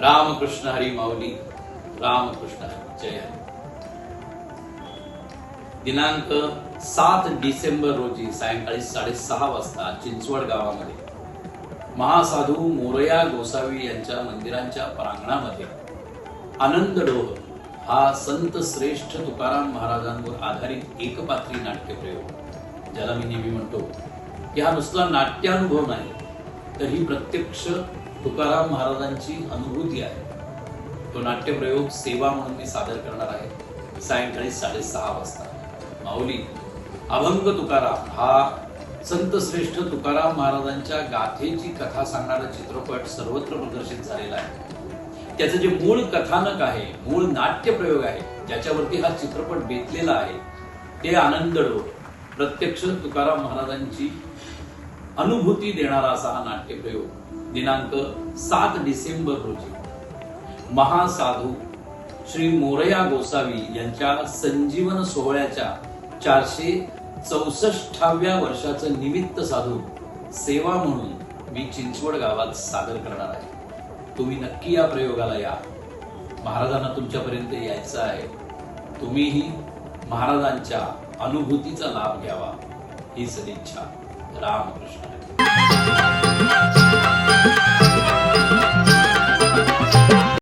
रामकृष्ण हरी माऊली रामकृष्ण जय दिनांक सात डिसेंबर रोजी सायंकाळी साडेसहा वाजता चिंचवड गावामध्ये महासाधू मोरया गोसावी यांच्या मंदिरांच्या प्रांगणामध्ये आनंद डोह हा संत श्रेष्ठ तुकाराम महाराजांवर आधारित एकपात्री नाट्य प्रयोग. ज्याला मी नेहमी म्हणतो की हा नुसता नाट्यानुभव नाही तर ही प्रत्यक्ष तुकाराम महाराजांची अनुभूती आहे. तो नाट्यप्रयोग सेवा म्हणून मी सादर करणार आहे. सायंकाळी साडेसहा वाजता. माऊली अभंग तुकाराम हा संत श्रेष्ठ तुकाराम महाराजांच्या गाथेची कथा सांगणारा चित्रपट सर्वत्र प्रदर्शित झालेला आहे. त्याचं जे मूळ कथानक आहे मूळ नाट्यप्रयोग आहे ज्याच्यावरती हा चित्रपट बेतलेला आहे. ते आनंदडो प्रत्यक्ष तुकाराम महाराजांची अनुभूती देणारा असा हा नाट्यप्रयोग. दिनांक सात डिसेंबर रोजी. महासाधू श्री मोरया गोसावी यांच्या संजीवन सोहळ्याच्या चारशे चौसष्टाव्या वर्षाचं निमित्त साधून सेवा म्हणून मी चिंचवड गावात सादर करणार आहे. तुम्ही नक्की या प्रयोगाला या. महाराजांना तुमच्यापर्यंत यायचं आहे. तुम्हीही महाराजांच्या अनुभूतीचा लाभ घ्यावा. ही सदिच्छा. रामकृष्ण हरी.